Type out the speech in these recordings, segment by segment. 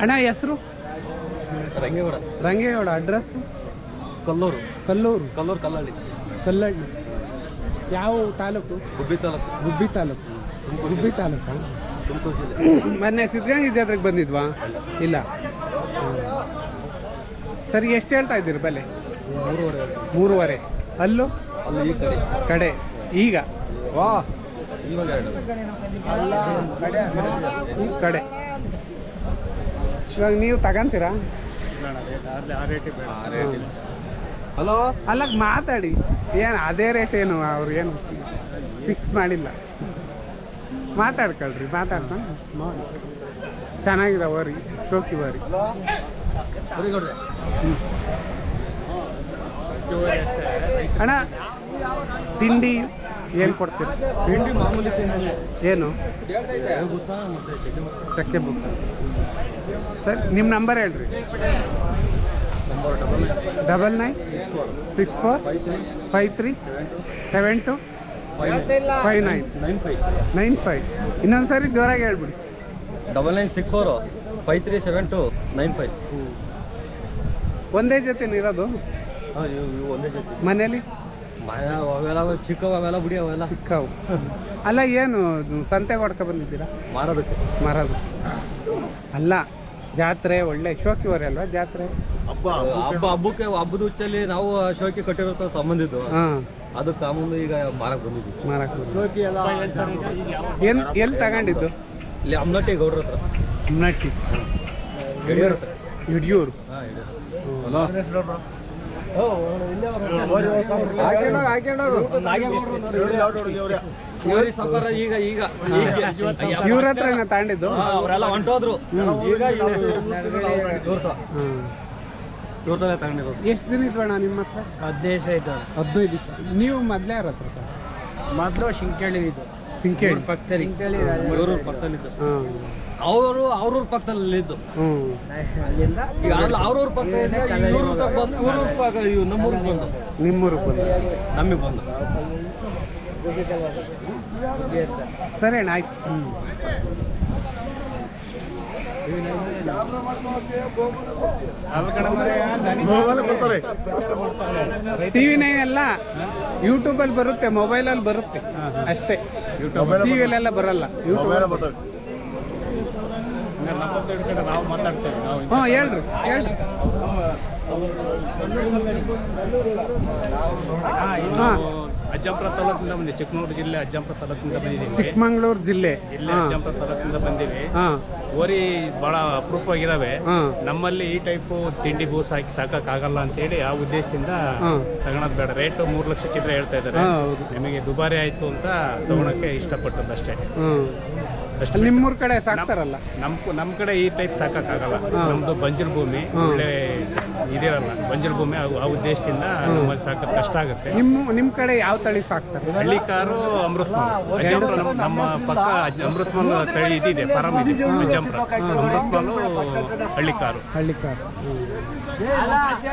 ಅಣ್ಣ ಹೆಸರು? ರಂಗೇಗೌಡ. ರಂಗೇಗೌಡ ಅಡ್ರೆಸ್ ಕಲ್ಲೂರು. ಕಲ್ಲೂರು. ಕಲ್ಲೂರು ಕಲ್ಲಳ್ಳಿ. ಕಲ್ಲಳ್ಳಿ. ಯಾವ ತಾಲೂಕು? ಗುಬ್ಬಿ ತಾಲೂಕು. ಗುಬ್ಬಿ ತಾಲೂಕು. ಗುಬ್ಬಿ ತಾಲೂಕಾ? ತುಮಕೂರು ಜಿಲ್ಲೆ. ಮೊನ್ನೆ ಸಿದ್ಧಗಂಗೆ ಜಾತ್ರೆಗೆ ಬಂದಿದ್ವಾ? ಇಲ್ಲ. ಸರಿ ಎಷ್ಟು ಹೇಳ್ತಾ ಇದ್ದೀರಿ? ಬೆಲೆ ಮೂರುವರೆ ಮೂರುವರೆ. ಅಲ್ಲೂ? ಅಲ್ಲಿ ಈ ಕಡೆ. ಕಡೆ. ಈಗ? ವಾ. ಈ ಕಡೆ. ಇವಾಗ ನೀವು ತಗಂತೀರಾ? ಹಲೋ? ಅಲ್ಲ ಮಾತಾಡಿ. ಏನು ಅದೇ ರೇಟ್ ಏನು ಅವ್ರು ಏನು ಫಿಕ್ಸ್ ಮಾಡಿಲ್ಲ? ಮಾತಾಡ್ಕೊಳ್ರಿ ಮಾತಾಡ್ಕೊಂಡು ನೋಡಿ ಚೆನ್ನಾಗಿದೆ ವರಿ ಶೋಕಿ ಬರ್ರಿ ಅಣ್ಣ ತಿಂಡಿ? ಏನು ಕೊಡ್ತೀರಿ? ತಿಂಡಿ ಮಾಮೂಲಿ ಏನು? ಚಕ್ಕೆ ಬುಕ್ ಸರ್ ನಿಮ್ಮ ನಂಬರ್ ಹೇಳ್ರಿ. Number double double nine six four five three seven two five nine. Nine five. Nine five ಇನ್ನೊಂದು ಸಾರಿ ಜೋರಾಗಿ ಹೇಳ್ಬಿಡಿ. Double nine six four five three seven two nine five. ಒಂದೇ ಜೊತೆ ಇರೋದು? ಒಂದೇ ಜೊತೆ. ಮನೇಲಿ? ಮನೆ ಅವೆಲ್ಲ ಚಿಕ್ಕವು ಅವೆಲ್ಲ ಬಿಡಿ ಅವೆಲ್ಲ. ಚಿಕ್ಕವು. ಅಲ್ಲ ಏನು ಸಂತೆ ಹೊಡ್ಕೊ ಬಂದಿದ್ದೀರಾ? ಮಾರೋದಕ್ಕೆ. ಮಾರೋದು. ಅಲ್ಲ ಜಾತ್ರೆ ಒಳ್ಳೆ ಶೋಕಿವರೆ ಅಲ್ವಾ ಜಾತ್ರೆ? ಹಬ್ಬ ಹಬ್ಬಕ್ಕೆ? ಹಬ್ಬದ ಹುಚ್ಚಲ್ಲಿ ನಾವು ಶೋಕಿ ಕಟ್ಟಿರೋ ಸಂಬಂಧಿದ್ದು. ಹಾಂ. ಅದು ತಾಮಂದು ಈಗ ಮಾರಕ್ ಬಂದಿದ್ವಿ ಮಾರಕ್ ಶೋಕಿ ಎಲ್ಲ ಎಲ್ಲಿ ಎಲ್ಲಿ ತಗೊಂಡಿದ್ದು? ಇಲ್ಲಿ ಅಮ್ನಟ್ಟಿ ಗೌಡ್ರ ಹತ್ರ. ಅಮ್ನಟ್ಟಿ. ಯಡಿಯೂರ್ ಹತ್ರ. ಯಡಿಯೂರು ಈಗ ಈಗ ಇವ್ರ ಹತ್ರ ತಗೊಂಡಿದ್ದು ಅವರೆಲ್ಲ ಹೊಂಟೋದ್ರು. ಈಗ ಇವ್ರ ಇವ್ರದಲ್ಲೇ ತಗೊಂಡಿರೋದು ಎಷ್ಟು ದಿನ ಇದ್ವಣ್ಣ ನಿಮ್ಮ ಹತ್ರ? ಹದಿನೈದು ಆಯ್ತು ಹದಿನೈದು ದಿವಸ. ನೀವು ಮೊದಲೇ ಯಾರ ಹತ್ರ? ಮೊದಲು ಶಿಂಕೇಳಿ ಇದು ಸಿಂಕೇಳಿ ಪಕ್ಕದಲ್ಲಿ. ಇವ್ರೂರ್ ಪಕ್ಕದಲ್ಲಿದ್ದು ಹಾಂ. ಅವರು ಅವ್ರವ್ರ ಪಕ್ಕದಲ್ಲಿದ್ದು ಹ್ಞೂ ಅಲ್ಲಿಂದ ಈಗ ಅಲ್ಲ ಅವ್ರೂರ್ ಪಕ್ಕದಿಂದ ಇವ್ರ ಊರ್ಗ್ ಬಂದು ಇವ್ರ ಪಕ್ಕ ಇವ್ ನಮ್ಮೂರಿಗೆ ಬಂದು. ನಿಮ್ಮೂರಿಗೆ ಬಂದು. ನಮಗೆ ಬಂದು. ಸರಿ ಅಣ್ಣ ಆಯ್ತು. ಹ್ಞೂ ಟಿ ವಿ ನೈನ್ ಎಲ್ಲ ಯೂಟ್ಯೂಬಲ್ಲಿ ಬರುತ್ತೆ ಮೊಬೈಲಲ್ಲಿ ಬರುತ್ತೆ. ಅಷ್ಟೇ. ಯೂಟ್ಯೂಬ್ ಟಿ ವಿಲೆಲ್ಲ ಬರಲ್ಲ. ಯೂಟ್ಯೂಬ್ ನಾವು ಹೇಳ್ರಿ ಹೇಳ್ರಿ. ಹಾಂ ಅಜ್ಜಂಪುರ ತಾಲೂಕಿಂದ ಬಂದಿವಿ ಚಿಕ್ಕಮಗಳೂರು ಜಿಲ್ಲೆ ಅಜ್ಜಂಪುರ ತಾಲೂಕಿಂದ ಬಂದಿದ್ದೀವಿ. ಚಿಕ್ಕಮಗಳೂರು ಜಿಲ್ಲೆ. ಜಿಲ್ಲೆ ಅಜ್ಜಂಪುರ ತಾಲೂಕಿಂದ ಬಂದಿವಿ. ಓರಿ ಬಹಳ ಅಪರೂಪವಾಗಿದಾವೆ. ಹಾಂ. ನಮ್ಮಲ್ಲಿ ಈ ಟೈಪು ತಿಂಡಿ ಬೂಸ್ ಹಾಕಿ ಅಂತ ಹೇಳಿ ಆ ಉದ್ದೇಶದಿಂದ ತಗೊಳೋದ್ ಬೇಡ. ರೇಟ್ ಮೂರ್ ಲಕ್ಷ ಚಿತ್ರ ಹೇಳ್ತಾ ಇದ್ದಾರೆ. ನಿಮಗೆ ದುಬಾರಿ ಆಯ್ತು ಅಂತ ತಗೊಳಕ್ಕೆ ಇಷ್ಟಪಟ್ಟದ್ದು ಅಷ್ಟೇ. ಅಲ್ಲಿ ನಿಮ್ಮೂರ ಕಡೆ ಸಾಕ್ತಾರಲ್ಲ? ನಮ್ ನಮ್ಮ ಕಡೆ ಈ ಟೈಪ್ ಸಾಕಾಗಲ್ಲ ಆಗಲ್ಲ ನಮ್ದು ಬಂಜರು ಭೂಮಿ. ಒಳ್ಳೆ ಇದಿರಲ್ಲ. ಬಂಜರ್ ಭೂಮಿ ಆ- ಆ ಉದ್ದೇಶದಿಂದ ನಮ್ಮಲ್ಲಿ ಸಾಕೋದು ಕಷ್ಟ ಆಗುತ್ತೆ. ನಿಮ್ಮ ನಿಮ್ಮ ಕಡೆ ಯಾವ ತಳಿ ಸಾಕ್ತಾರೆ? ಹಳ್ಳಿ ಕಾರು ಅಮೃತ್ ಅಜ್ಜಂಪುರ ನಮ್ಮ ನಮ್ಮ ಪಕ್ಕ ಅಮೃತ್ ಅಮೃತಮಲ್ ತಳಿ ಇದಿದೆ ಫಾರಂ ಇದೆ ಅಜ್ಜಂಪುರ. ಅಮೃತಮಲು ಹಳ್ಳಿ ಕಾರು. ಹಳ್ಳಿ ಕಾರ್.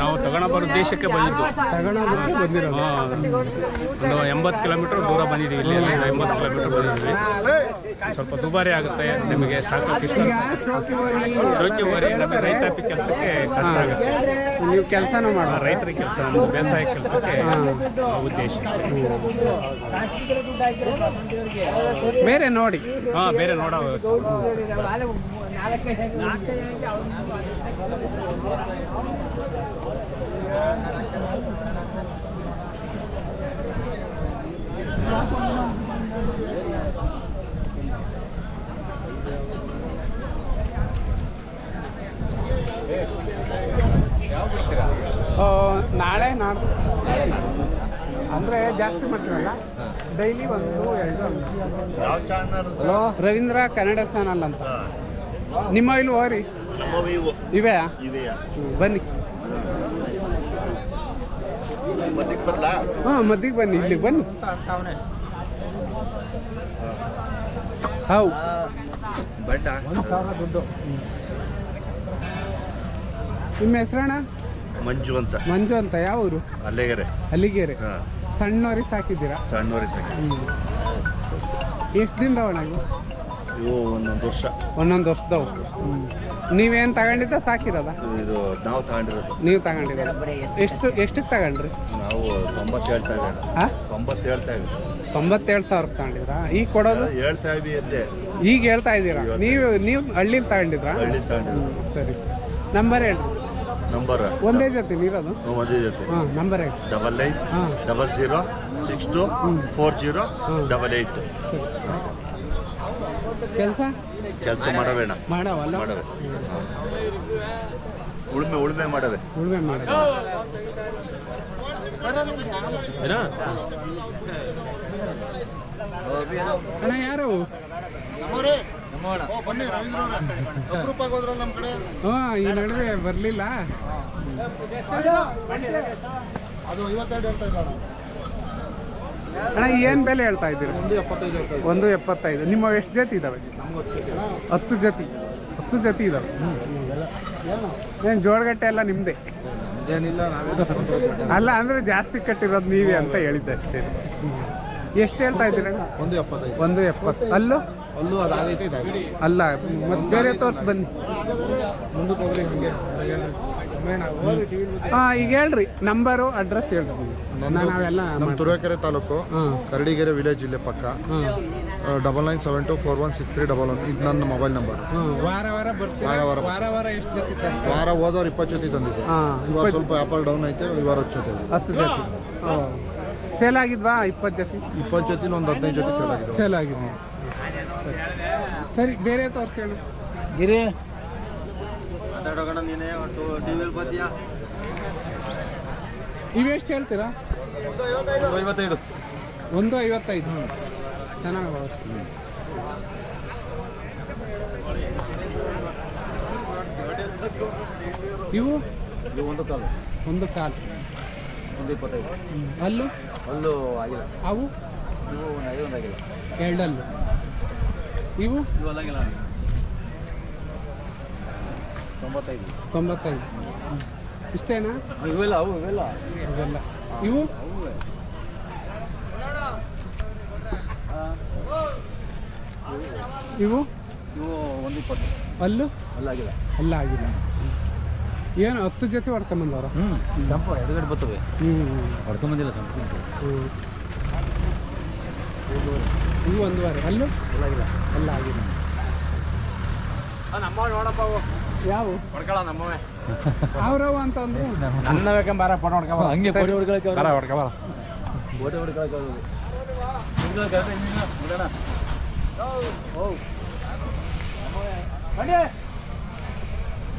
ನಾವು ತಗೋಣ ಬರೋ ದೇಶಕ್ಕೆ ಬಂದಿದ್ದು. ಬಂದಿರೋದು ಹಾ, ಒಂದು ಎಂಬತ್ತು ಕಿಲೋಮೀಟರ್ ದೂರ ಬಂದಿದ್ದೀವಿ ಇಲ್ಲಿ. ಎಲ್ಲ ಎಂಬತ್ತು ಕಿಲೋಮೀಟರ್ ಬಂದಿದ್ದೀವಿ. ಸ್ವಲ್ಪ ದುಬಾರಿ ಆಗುತ್ತೆ. ನಿಮಗೆ ಸಾಕಷ್ಟು ಇಷ್ಟ. ಈಗ ಶೋಕಿ ವರಿ ನಮಗೆ ರೈತಾಪಿ ಕೆಲಸಕ್ಕೆ ಕಷ್ಟ ಆಗುತ್ತೆ. ನೀವು ಕೆಲಸನೂ ಮಾಡೋ. ರೈತರ ಕೆಲಸ ಬೇಸಾಯ ಕೆಲಸಕ್ಕೆ ಉದ್ದೇಶ ಬೇರೆ ನೋಡಿ. ಹಾಂ ಬೇರೆ ನೋಡೋ ವ್ಯವಸ್ಥೆ. ನಾಳೆ ನಾಡ್ದು ಅಂದರೆ ಜಾಸ್ತಿ ಮಾಡ್ತೀವಲ್ಲ ಡೈಲಿ ಒಂದು ಎರಡು ಹಲೋ ರವೀಂದ್ರ ಕನ್ನಡ ಚಾನಲ್ ಅಂತ. ನಿಮ್ಮ ಇಲ್ಲಿ ಹೋರಿ ಇವೆ ಬನ್ನಿ. ಹಾ ಮದ್ದಿಗೆ ಬನ್ನಿ ಇಲ್ಲಿ ಬನ್ನಿ. ಹೌ ನಿಮ್ಮ ಹೆಸರಣ್ಣ ಮಂಜು ಅಂತ. ಮಂಜು ಅಂತ ಯಾವ ಊರು? ಅಲ್ಲಿಗೆರೆ. ಅಲ್ಲಿಗೆರೆ. ಹಾ. ಸಣ್ಣವರಿಗೆ ಸಾಕಿದ್ದೀರಾ? ಸಣ್ಣವರಿಗೆ ಸಾಕಿ ಎಷ್ಟು ದಿನದ ಒಣ ಇವು ಒಂದೊಂದು ವರ್ಷ. ಒಂದೊಂದು ವರ್ಷದವು ನೀವೇನು ತಗೊಂಡಿದ್ದ? ಸಾಕಿರೋದ? ಇದು ನಾವು ತಗೊಂಡಿರೋದು. ನೀವು ತಗೊಂಡಿದ್ದೀರಾ ಎಷ್ಟು ಎಷ್ಟಕ್ಕೆ ತಗೊಂಡ್ರಿ? ನಾವು ತೊಂಬತ್ತು ಹೇಳ್ತಾ ಇದ್ದೀವಿ ಹಾಂ? ತೊಂಬತ್ತು ಹೇಳ್ತಾ ಇದ್ದೀವಿ ತೊಂಬತ್ತೇಳು ಸಾವಿರಕ್ಕೆ ತಗೊಂಡಿದ್ರಾ? ಈಗ ಕೊಡೋದು? ಹೇಳ್ತಾ ಇದ್ದೀವಿ ಅಂದೆ. ಈಗ ಹೇಳ್ತಾ ಇದ್ದೀರಾ ನೀವು ನೀವು ಹಳ್ಳಿಲಿ ತಗೊಂಡಿದ್ರಾ? ಹಳ್ಳಿ ತಗೊಂಡಿರೋದು. ಸರಿ ನಂಬರ್ ಹೇಳಿ ನಂಬರ್? ಒಂದೇ ಜೊತೆ ನೀರೋದು? ಒಂದೇ ಜೊತೆ. ಹಾಂ ನಂಬರ್ ಹೇಳಿ ಡಬಲ್ ನೈನ್ ಹಾಂ. Double zero six two four zero double eight. ಕೆಲಸ? ಕೆಲಸ ಮಾಡಬೇಡ. ಮಾಡವಲ್ಲ ಮಾಡವೆ. ಉಳುಮೆ ಉಳುಮೆ ಮಾಡವೆ. ಉಳುಮೆ ಮಾಡ ಅಣ್ಣ ಯಾರು? ಹಾಂ ಈ ನಡುವೆ ಬರಲಿಲ್ಲ? ಅದು ಇವತ್ತೆರಡು ಹೇಳ್ತಾ ಇದ್ದಾರೆ ಅಣ್ಣ ಏನು ಬೆಲೆ ಹೇಳ್ತಾ ಇದ್ದೀರಾ? ಒಂದು ಎಪ್ಪತ್ತೈದು ನಿಮ್ಮ ಎಷ್ಟು ಜೊತೆ ಇದ್ದಾವೆ ಹತ್ತು ಜೊತೆ. ಹತ್ತು ಜೊತೆ. ಇದ್ದಾವೆ ಏನು? ಜೋಡಗಟ್ಟೆ ಎಲ್ಲ ನಿಮ್ಮದೇ ಅಲ್ಲ ಅಂದರೆ ಜಾಸ್ತಿ ಕಟ್ಟಿರೋದು ನೀವೇ ಅಂತ ಹೇಳಿದ್ದೆ ಅಷ್ಟೇ. ಎಷ್ಟು ಹೇಳ್ತಾ ಇದ್ದೀರ ಒಂದು ಎಪ್ಪತ್ತೈದು. ಒಂದು ಎಪ್ಪತ್ತು. ಅಲ್ಲೂ? ಅಲ್ಲೂ ಅಲ್ಲ ಮತ್ತೆ ಬೇರೆ ತೋರ್ಸ್ ಬನ್ನಿ. ಮುಂದಕ್ಕೆ ಹೋಗ್ರಿ ಹಂಗೆ. ಹಾಂ ಈಗ ಹೇಳ್ರಿ ನಂಬರು ಅಡ್ರೆಸ್ ಹೇಳ್ರಿ. ನಾನು ನಾವೆಲ್ಲ ನಮ್ಮ ತುರುವೇಕೆರೆ ತಾಲೂಕು ಹಾಂ. ಕರಡಿಗೆರೆ ವಿಲೇಜ್ ಇಲ್ಲೇ ಪಕ್ಕ. Double nine seven two four one six three double one ಇದು ನನ್ನ ಮೊಬೈಲ್ ನಂಬರ್ ಹಾಂ. ವಾರ ವಾರ ಬರ್ತೀರಾ? ವಾರ ವಾರ. ವಾರ ವಾರ ಎಷ್ಟು ಜೊತೆ ತರ್ತೀರಾ? ವಾರ ಹೋದವ್ರು ಇಪ್ಪತ್ತು ಜೊತೆ ತಂದಿದ್ದು ಹಾಂ ಇವಾಗ ಸ್ವಲ್ಪ ವ್ಯಾಪಾರ ಡೌನ್ ಐತೆ ಇವಾಗ ಹತ್ತು ಜೊತೆ. ಇದೆ. ಹತ್ತು ಜೊತೆ. ಸೇಲ್ ಆಗಿದ್ವಾ ಇಪ್ಪತ್ತು ಜೊತೆ? ಇಪ್ಪತ್ತು ಜೊತೆ ಒಂದು ಹದಿನೈದು ಜೊತೆ ಸೇಲ್ ಆಗಿದೆ. ಸೇಲ್ ಆಗಿದೆ. ಸರಿ. ಬೇರೆ ಬೇರೆ ತೋರಿಸೋಣ ಗಿರಿ ಇವೆಷ್ಟು ಹೇಳ್ತೀರಾ? ಐವತ್ತೈದು. ಒಂದು ಐವತ್ತೈದು ಚೆನ್ನಾಗಿ ಇವು? ಇದು ಒಂದು ಕಾಲು. ಒಂದು ಕಾಲು. ಒಂದು ಇಪ್ಪತ್ತೈದು. ಅಲ್ಲು ಅಲ್ಲೂ ಆಗಿಲ್ಲ. ಅವು? ಇವು ಒಂದು ಐದು ಒಂದು ಆಗಿಲ್ಲ. ಎರಡಲ್ಲು. ಇವು? ಇವು ಅಲ್ಲಾಗಿಲ್ಲ ತೊಂಬತ್ತೈದು. ತೊಂಬತ್ತೈದು. ಇಷ್ಟೇನಾ? ಇವೆಲ್ಲ ಅವು ಇವೆಲ್ಲ. ಇವೆಲ್ಲ. ಇವು? ಇವು. ಇವು? ಒಂದು ಇಪ್ಪತ್ತು. ಅಲ್ಲು ಅಲ್ಲಾಗಿಲ್ಲ ಅಲ್ಲ ಆಗಿಲ್ಲ ಏನು ಹತ್ತು ಜೊತೆ ಹೊಡ್ಕೊಂಬಂದವ್ರ? ಹ್ಞೂ ಸಂಪ ಎದುರುಗಡೆ ಬರ್ತವೆ. ಹ್ಞೂ ಹೊಡ್ಕೊಂಬಂದಿಲ್ಲ ಸಂಪ ಹ್ಞೂ ಇವು ಒಂದೂವರೆ. ಅಲ್ಲೂ ಅಲ್ಲಾಗಿಲ್ಲ ಅಲ್ಲ ಆಗಿಲ್ಲ ನಮ್ಮ ನೋಡಪ್ಪ ಯಾವ? ಹೊಡ್ಕೊಳ ನಮ್ಮವೇ ಅವ್ರವ ಅಂತ ಅಂದ್ರು ನನ್ನ ಬೇಕಂಬಾರ ಫೋಟೋ ಹೊಡ್ಕೊ ಹಂಗೆ ಕೋಟಿ ಹೊಡ್ಕೊಳಕ್ಕೆ ಬರ ಹೊಡ್ಕೊ ಬರ ಕೋಟಿ ಹೊಡ್ಕೊಳಕ್ಕೆ ಬಿಡೋಣ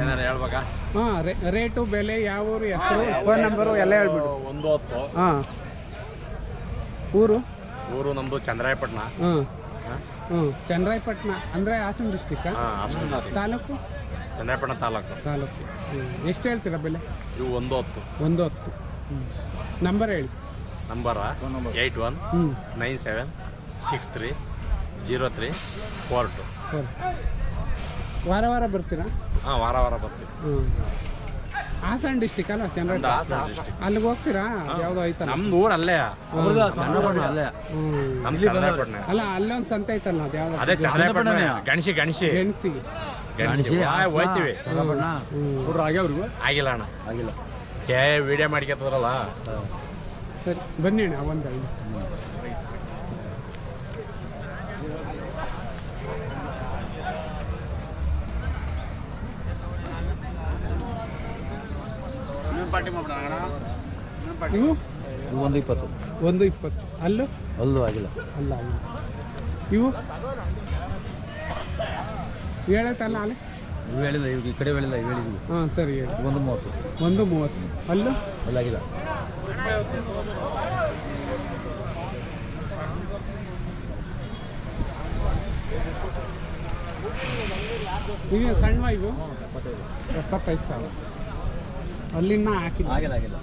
ಏನಾರ ಹೇಳ್ಬೇಕಾ? ಹಾಂ ರೇಟು ಬೆಲೆ ಯಾವ ಊರು ಹೆಸರು ಫೋನ್ ನಂಬರು ಎಲ್ಲ ಹೇಳ್ಬಿಡು. ಒಂದು ಹತ್ತು. ಹಾಂ. ಊರು? ಊರು ನಮ್ದು ಚಂದ್ರಾಯಪಟ್ಟಣ. ಹಾಂ. ಹ್ಞೂ ಚಂದ್ರಾಯಪಟ್ಟಣ. ಅಂದರೆ ಹಾಸನ ಡಿಸ್ಟಿಕ್ ತಾಲೂಕು? ಚಂದ್ರಾಯಪಟ್ಟಣ ತಾಲೂಕು. ತಾಲೂಕು. ಎಷ್ಟು ಹೇಳ್ತೀರಾ ಬೆಲೆ? ಇವು ಒಂದು ಹತ್ತು. ಒಂದು ಹತ್ತು. ಹ್ಞೂ ನಂಬರ್ ಹೇಳಿ. ನಂಬರ ಏಯ್ಟ್ ಒನ್ ಹ್ಞೂ nine seven six three zero three four two ಸರಿ. ವಾರ ವಾರ ಬರ್ತೀರಾ? ಹಾಂ ವಾರ ವಾರ ಬರ್ತೀವಿ. ಹ್ಞೂ ಹಾಸನ ಡಿಸ್ಟಿಕ್ ಅಲ್ಲ ಚಂದ್ರ ಹಾಸನ ಅಲ್ಲಿಗೆ ಹೋಗ್ತೀರಾ? ಯಾವುದೋ ಐತಲ್ಲ? ನಮ್ದು ಊರು ಅಲ್ಲೇ. ಚನ್ನಪಟ್ಟಣ ಅಲ್ಲೇ. ಹ್ಞೂ ನಮ್ದು ಅಲ್ಲ ಅಲ್ಲೊಂದು ಸಂತೆ ಐತಲ್ಲ ಅದು ಯಾವ್ದು ಅದೇ ಚಂದ್ರಾಯಪಟ್ಟಣ ಗಣಸಿ ಗಣಸಿ ಗೆಣಸಿಗೆ ಗಣಸಿ ಹೋಯ್ತೀವಿ. ಆಗ್ಯಾವ್ರಿಗೂ ಆಗಿಲ್ಲ ಅಣ್ಣ. ಆಗಿಲ್ಲ. ಏ ವಿಡಿಯೋ ಮಾಡ್ಕೊತದ್ರಲ್ಲ ಸರಿ ಬನ್ನಿ ಅಣ್ಣ ಒಂದು ಒಂದು ಇಪ್ಪತ್ತು. ಒಂದು ಇಪ್ಪತ್ತು. ಅಲ್ಲೂ? ಅಲ್ಲೂ ಆಗಿಲ್ಲ. ಅಲ್ಲ. ಇವು? ಹೇಳತ್ತಲ್ಲ ಅಲ್ಲಿ? ಇವು ಹೇಳಿಲ್ಲ ಇವ್ರಿಗೆ ಈ ಕಡೆ ಹೇಳಿಲ್ಲ ಇವು ಹೇಳಿದ್ವಿ. ಹಾಂ ಸರಿ ಹೇಳಿ. ಒಂದು ಮೂವತ್ತು. ಒಂದು ಮೂವತ್ತು. ಅಲ್ಲೂ? ಅಲ್ಲಾಗಿಲ್ಲ. ಇವೆ ಸಣ್ಣ ಇವು? ಎಪ್ಪತ್ತೈದು. ಸಾವಿರ. ಅಲ್ಲಿನ ಹಾಕಿಲ್ಲ. ಆಗಿಲ್ಲ ಆಗಿಲ್ಲ.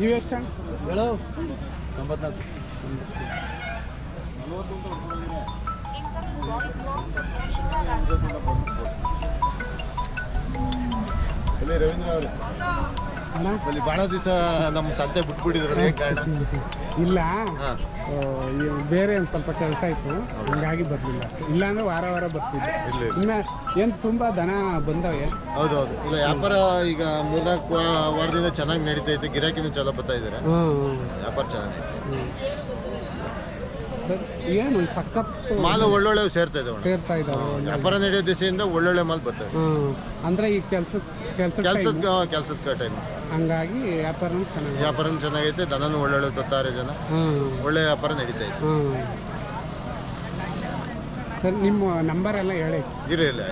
ಇವು ಎಷ್ಟು ಹೇಳು. ತೊಂಬತ್ನಾಲ್ಕು. ರವೀಂದ್ರ ಅವರು. ಅಣ್ಣ? ಅಲ್ಲಿ ಭಾಳ ದಿವಸ ನಮ್ಮ ಸಂತೆ ಬಿಟ್ಬಿಟ್ಟಿದ್ರು ಕಾರಣ. ಇಲ್ಲ. ಬೇರೆ ಒಂದು ಸ್ವಲ್ಪ ಕೆಲಸ ಇತ್ತು. ಹಂಗಾಗಿ ಬರಲಿಲ್ಲ. ಇಲ್ಲಾಂದ್ರೆ ವಾರ ವಾರ ಬರ್ತಿದ್ದೆ. ಇನ್ನ ಏನು ತುಂಬ ದನ ಬಂದವೆ. ಹೌದು ಹೌದು ಇಲ್ಲ ವ್ಯಾಪಾರ ಈಗ ಮೂರ್ನಾಲ್ಕು ವಾರದಿಂದ ಚೆನ್ನಾಗಿ ನಡೀತಾ ಇತ್ತು ಗಿರಾಕಿನೂ ಚಲೋ ಬರ್ತಾ ಇದ್ದಾರೆ ವ್ಯಾಪಾರ ಚೆನ್ನಾಗಿ ಏನು ಸಖತ್ತು ಮಾಲು ಒಳ್ಳೊಳ್ಳೆ ಸೇರ್ತಾ ಇದಾವೆ ಸೇರ್ತಾ ಇದಾವೆ. ವ್ಯಾಪಾರ ನಡೆಯೋ ದಿಸೆಯಿಂದ ಒಳ್ಳೊಳ್ಳೆ ಮಾಲ್ ಬರ್ತಾ ಹ್ಞೂ ಅಂದ್ರೆ ಈ ಕೆಲಸ ಕೆಲಸ ಕೆಲ್ಸದ ಕೆಲ್ಸದ ಟೈಮ್ ಹಂಗಾಗಿ ವ್ಯಾಪಾರನೂ ಚೆನ್ನಾಗಿ ವ್ಯಾಪಾರನೂ ಚೆನ್ನಾಗೈತೆ ದನನೂ ಒಳ್ಳೊಳ್ಳೆ ತೊತ್ತಾರೆ ಜನ. ಹ್ಞೂ ಒಳ್ಳೆ ವ್ಯಾಪಾರ ನಡೀತಾ ಇದೆ. ಹ್ಞೂ ಸರ್ ನಿಮ್ಮ ನಂಬರ್ ಎಲ್ಲ ಹೇಳಿ ಇರಲಿ